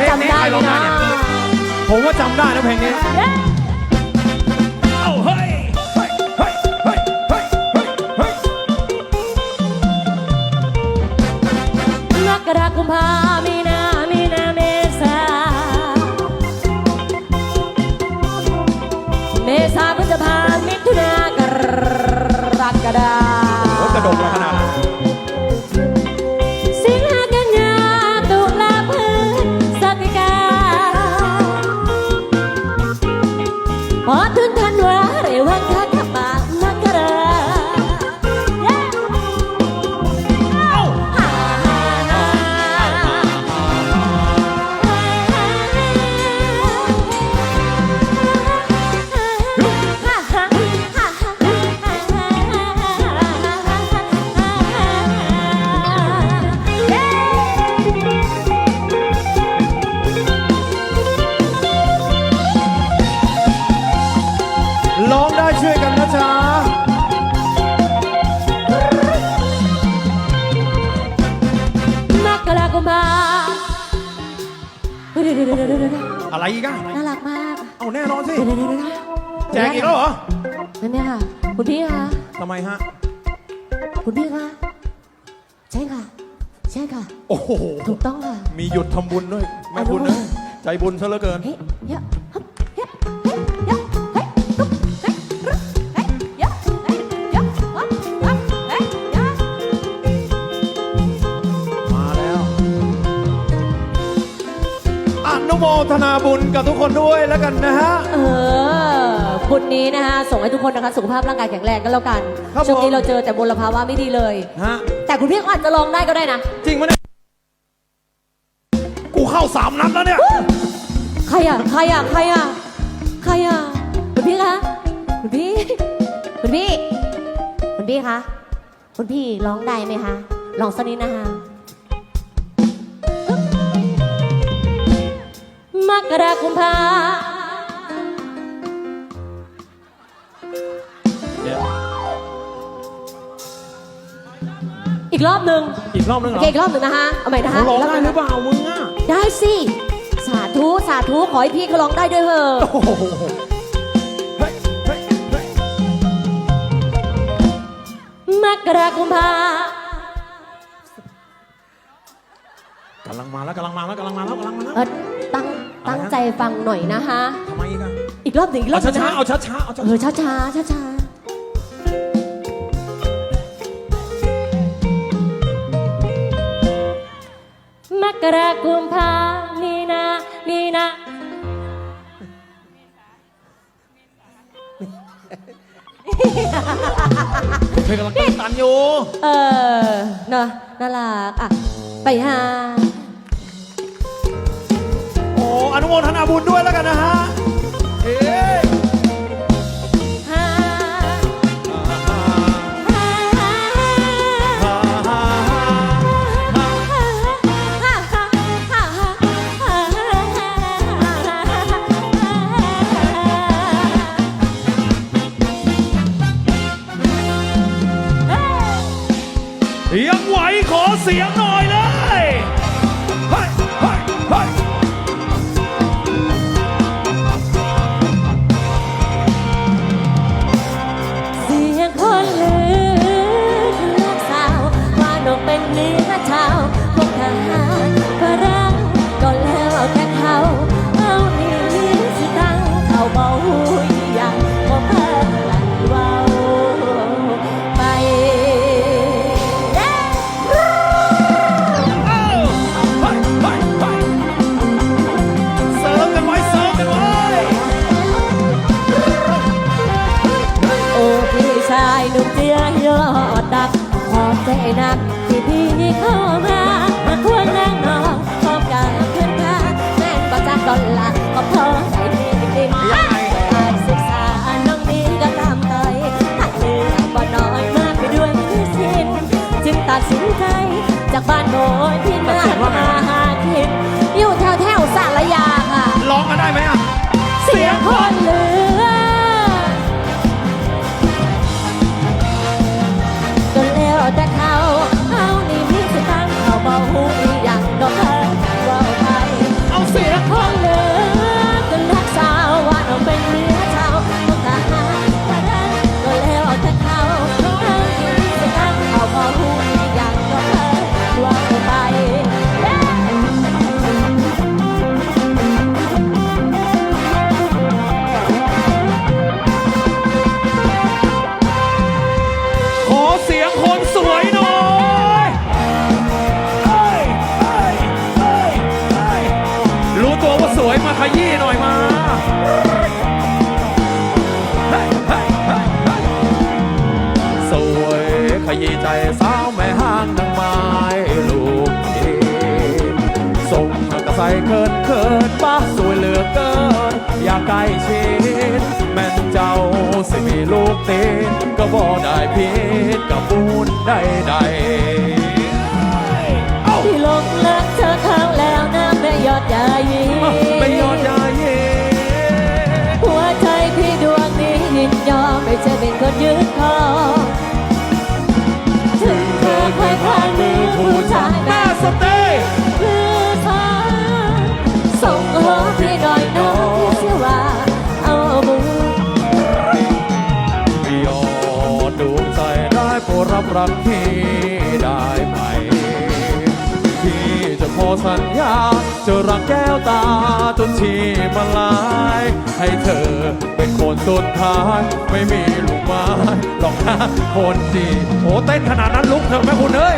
เพลงนี้จำได้ใครไหมร้องได้นะเนี่ยผมว่าจำได้นะเพลงนี้เอ้าเฮ้ยเฮ้ยเฮ้ยเฮ้ยเฮ้ยเฮ้ยมกรากุมภามีนา ดี๋ยวเดี๋ยวเดี๋ยวเดี๋ยวเดี๋ยวอะไรอีกอะน่ารักมากเอาแน่นอนสิ เดี๋ยวเดี๋ยวเดี๋ยวเดี๋ยวแจกอีกแล้วเหรอนั่นเนี่ยค่ะ คุณพี่คะทำไมฮะ คุณพี่คะใช่ค่ะ ใช่ค่ะ โอ้โห ถูกต้องค่ะ มีหยุดทำบุญด้วยแม่บุญอนุนะโมทใจบุญซะเหลือเกิน เฮ้ยเยอะฮึบ โมทนาบุญกับทุกคนด้วยแล้วกันนะฮะ เออบุญนี้นะคะส่งให้ทุกคนนะคะสุขภาพร่างกายแข็งแรงกันแล้วกันครับช่วงนี้เราเจอแต่มลภาวะไม่ดีเลย ฮะ แต่คุณพี่ก็อาจจะลองได้ก็ได้นะจริงไหมเนี่ยกูเข้าสามนัดแล้วเนี่ย ใครอะใครอะใครอะใครอะคุณพี่คะคุณพี่คุณพี่คุณพี่คะคุณพี่ร้องได้ไหมคะลองสักนิดนะคะ มกราคุมภาเดี๋ยวอีกรอบหนึ่งอีกรอบนึงโอเหรอเคอีกรอบหนึ่งนะคะเอาใหม่นะคะเขาร้องกได้บหรือเปล่ามึงอะได้สิ สาธุ สาธุ ขอให้พี่เขาร้องได้ด้วยเถอะโอ้โหเฮ้ยเฮ้ยเฮ้ยมกราคุมภากำลังมาแล้วกำลังมาแล้วกำลังมาแล้วกำลังมาแล้ว เออตั้ง ตั้งใจฟังหน่อยนะคะ ทำไมอีกอะอีกรอบหนึ่งอีกรอเอาบหนึ่งช้านะๆเอาช้าๆเอาช้าเออช้าช้าช้าช้าๆมกรากุมภามีนามีนา ๆเพลงกำลังตั้งตันอยู่ เออเนอะน่ารักอะ ไปหาโอ้อ นุโมทนาบุญด้วยแล้วกันนะฮะเอ๊ยังไหวขอเสียง เตี้ยยอดดักขอบใจนักที่พี่เข้ามา มาขยี้หน่อยมาเฮ้ยเฮ้ยเฮ้ยเฮ้ยสวยขยี้ใจสาวแม่ห้างนางไม้ลูกดีส่งกระใสเคินเคินป้าสวยเหลือเกิน อยากใกล้ชิดแม่นเจ้าสิมีลูกตีนก็บ่ได้พิษกับบุญใดใดๆเอ้าพี่หลงรักเธอเข้าแล้วนะแม่ยอดยา ก็ยึดคอถึงเธอเคยพลาดมือผู้ชายหน้าสเตย์คือเธอส่งหัวพี่หน่อยน้องที่เชื่อว่าเอาบุญยอดดวงใจได้โปรรับรักที่ได้ไหม อสัญญา จะรักแก้วตาจนชีมาลาย ให้เธอเป็นคนสุดท้ายไม่มีลูกไม้หรอกนะคนดีโอ้เต้นขนาดนั้นลุกเถอะแม่คุณเอ้ย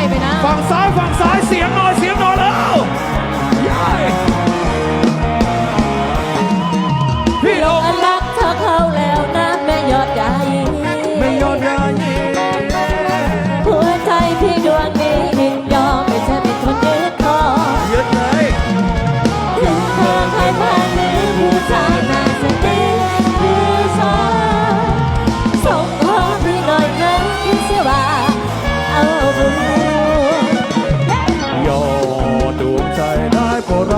ลองได้ไหมนะฝั่งซ้ายฝั่งซ้ายเสียงหน่อยเสียงหน่อยแล้วยายพี่หลงรักเธอเข้าแล้วนะแม่ยอดยายีไม่ยอดยายีหัวใจพี่ดวงนี้ยินยอมไม่ใช่เป็นคนยึดครองยึดเลยถึงเธอเคยผ่านมือผู้ชายมาสติคือสองส่งขอพี่หน่อยนะคิดเสียว่าเอา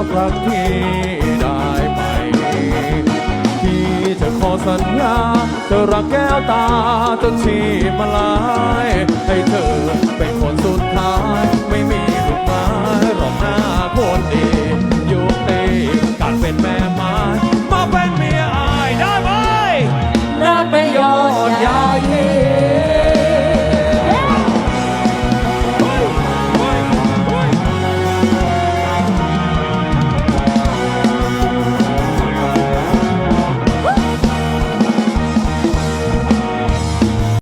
โปรดรับรักที่ได้ไปพี่จะขอสัญญา จะรักแก้วตาจนชีพมาลาย